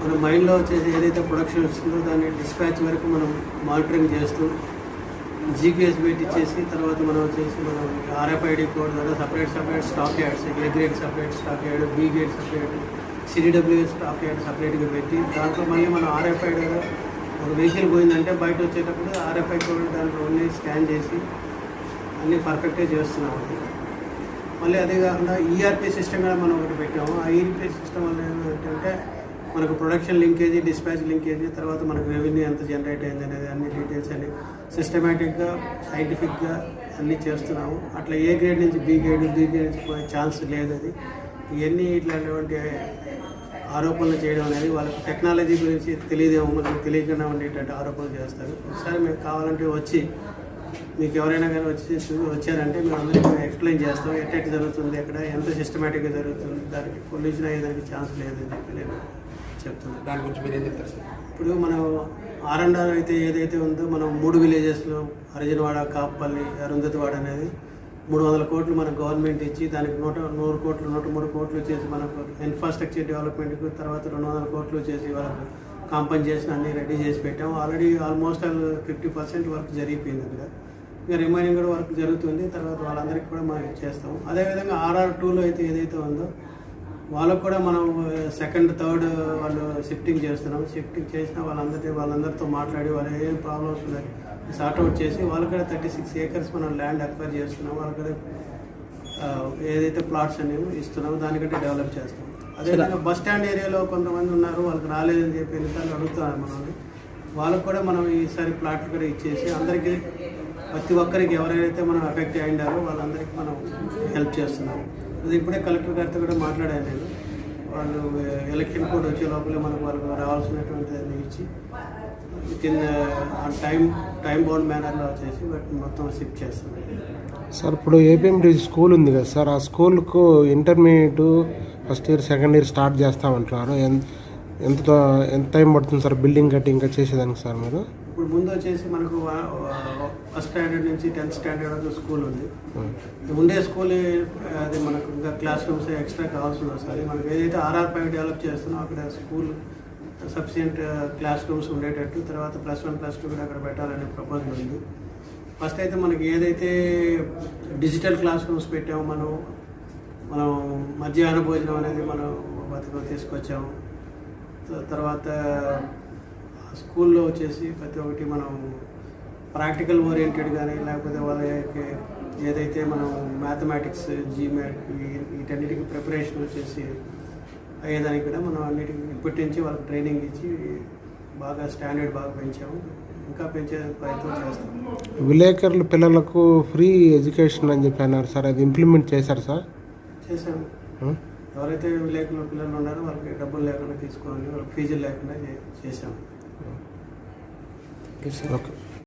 మన మైండ్లో వచ్చేసి ఏదైతే ప్రొడక్షన్ వస్తుందో దాన్ని డిస్పాచ్ వరకు మనం మానిటరింగ్ చేస్తూ జీపీఎస్ పెట్టి తర్వాత మనం వచ్చేసి మనం ఆర్ఎఫ్ఐడి కోడ్ ద్వారా separate separate stack ads A grade separate stack ad B grade separate CDWS stack ad సపరేట్గా పెట్టి దాంట్లో మళ్ళీ మనం ఆర్ఎఫ్ఐ ద్వారా ఒక వెహికల్ పోయిందంటే బయట వచ్చేటప్పుడు ఆర్ఎఫ్ఐ కోడ్ దాంట్లో ఓన్లీ స్కాన్ చేసి అన్నీ పర్ఫెక్ట్గా చేస్తున్నాం మళ్ళీ అదే కాకుండా ఈఆర్పి సిస్టమ్ కూడా మనం ఒకటి పెట్టాము. ఆ ఈఆర్పి సిస్టమ్ వల్ల ఏంటంటే మనకు ప్రొడక్షన్ లింకేజీ డిస్పాచ్ లింకేజీ తర్వాత మనకు రెవెన్యూ ఎంత జనరేట్ అయింది అనేది అన్ని డీటెయిల్స్ అన్ని సిస్టమేటిక్గా సైంటిఫిక్గా అన్నీ చేస్తున్నాము. అట్లా ఏ గ్రేడ్ నుంచి బి గ్రేడ్ బి గ్రేడ్ నుంచి పోయే ఛాన్స్ లేదు అది. ఇవన్నీ ఇట్లాంటివంటి ఆరోపణలు చేయడం అనేది వాళ్ళకి టెక్నాలజీ గురించి తెలియదేమో మనకు తెలియకుండా ఉండేటట్టు ఆరోపణలు చేస్తారు. ఒకసారి మీకు కావాలంటే వచ్చి మీకు ఎవరైనా కానీ వచ్చి వచ్చారంటే మేము అందరికీ ఎక్స్ప్లెయిన్ చేస్తాం. ఎట్టెట్ జరుగుతుంది ఎక్కడ ఎంత సిస్టమేటిక్గా జరుగుతుంది దానికి పొల్యూషన్ అయ్యేదానికి ఛాన్స్ లేదని చెప్పి నేను చెప్తుంది. దాని గురించి మీరు ఏం చెప్తారు సార్? ఇప్పుడు మనం ఆర్ అండ్ ఆర్ అయితే ఏదైతే ఉందో మనం మూడు విలేజెస్లో హరిజనవాడ కాపల్లి అరుంధతివాడ అనేది మూడు వందల కోట్లు మన గవర్నమెంట్ ఇచ్చి దానికి నూట నూరు కోట్లు నూట మూడు కోట్లు చేసి మనకు ఇన్ఫ్రాస్ట్రక్చర్ డెవలప్మెంట్కి తర్వాత రెండు వందల కోట్లు చేసి వాళ్ళకు కాంపన్సేషన్ అన్ని రెడీ చేసి పెట్టాం already almost all fifty percent work జరిగిపోయింది అక్కడ. ఇంకా రిమైనింగ్ కూడా వర్క్ జరుగుతుంది. తర్వాత వాళ్ళందరికీ కూడా మనం ఇచ్చేస్తాం అదేవిధంగా ఆర్ఆర్ టూలో అయితే ఏదైతే ఉందో వాళ్ళకు కూడా మనం సెకండ్ థర్డ్ వాళ్ళు షిఫ్టింగ్ చేస్తున్నాం. షిఫ్టింగ్ చేసిన వాళ్ళందరితో వాళ్ళందరితో మాట్లాడి వాళ్ళు ఏం ప్రాబ్లమ్స్ ఉన్నాయి సార్ట్అవుట్ చేసి వాళ్ళు కూడా థర్టీ సిక్స్ ఏకర్స్ మనం ల్యాండ్ అక్వైర్ చేస్తున్నాం. వాళ్ళు కూడా ఆ, ఏదైతే ప్లాట్స్ అనేవి ఇస్తున్నామో దానికంటే డెవలప్ చేస్తాం అదేవిధంగా బస్ స్టాండ్ ఏరియాలో కొంతమంది ఉన్నారు వాళ్ళకి రాలేదని చెప్పి ఎన్నిసార్లు అడుగుతున్నారు మనల్ని. వాళ్ళకు కూడా మనం ఈసారి ప్లాట్లు కూడా ఇచ్చేసి అందరికీ ప్రతి ఒక్కరికి ఎవరైతే మనం ఎఫెక్ట్ అయిండారో వాళ్ళందరికీ మనం హెల్ప్ చేస్తున్నాం. అది ఇప్పుడే కలెక్టర్ గారితో కూడా మాట్లాడాను నేను. వాళ్ళు ఎలక్షన్ కోడ్ వచ్చే లోపలే మనకు వాళ్ళకు రావాల్సినటువంటి అన్ని ఇచ్చి కింద టైం టైం బౌండ్ మేనర్లో వచ్చేసి వాటిని మొత్తం షిఫ్ట్ చేస్తున్నాం సార్ ఇప్పుడు ఏపీఎండి స్కూల్ ఉంది కదా సార్ ఆ స్కూల్కు intermediate first year second year start చేస్తామంటున్నారు. ఎంత ఎంత ఎంత టైం పడుతుంది సార్ బిల్డింగ్ కట్టి ఇంకా చేసేదానికి సార్ మీరు? ఇప్పుడు ముందు వచ్చేసి మనకు ఫస్ట్ స్టాండర్డ్ నుంచి టెన్త్ స్టాండర్డ్ వరకు స్కూల్ ఉంది. ఉండే స్కూల్ అది మనకు ఇంకా క్లాస్ రూమ్స్ ఎక్స్ట్రా కావాల్సింది వస్తుంది మనకి ఏదైతే ఆర్ఆర్ పై డెవలప్ చేస్తున్నామో అక్కడ స్కూల్ సఫిషియంట్ క్లాస్ రూమ్స్ ఉండేటట్టు తర్వాత ప్లస్ వన్ ప్లస్ టూ కూడా అక్కడ పెట్టాలనే ప్రపోజల్ ఉంది. ఫస్ట్ అయితే మనకి ఏదైతే డిజిటల్ క్లాస్ రూమ్స్ పెట్టామో మనం మనం మధ్యాహ్న భోజనం అనేది మనం బతుకు తీసుకొచ్చాము. తర్వాత స్కూల్లో వచ్చేసి ప్రతి ఒక్కటి మనం ప్రాక్టికల్ ఓరియంటెడ్ కానీ లేకపోతే వాళ్ళకి ఏదైతే మనం మ్యాథమెటిక్స్ జీమాట్ వీటన్నిటికీ ప్రిపరేషన్ వచ్చేసి అయ్యేదానికి కూడా మనం అన్నిటికీ ఇప్పటి నుంచి వాళ్ళకి ట్రైనింగ్ ఇచ్చి బాగా స్టాండర్డ్ బాగా పెంచాము. ఇంకా పెంచే ప్రయత్నం చేస్తాం. విలేకరుల పిల్లలకు ఫ్రీ ఎడ్యుకేషన్ అని చెప్పి అన్నారు సార్. అది ఇంప్లిమెంట్ చేశారు సార్? చేసాము ఉం? ఎవరైతే విలేకరుల పిల్లలు ఉన్నారో వాళ్ళకి డబ్బులు లేకుండా తీసుకోవాలి వాళ్ళకి ఫీజులు లేకుండా చే- Lo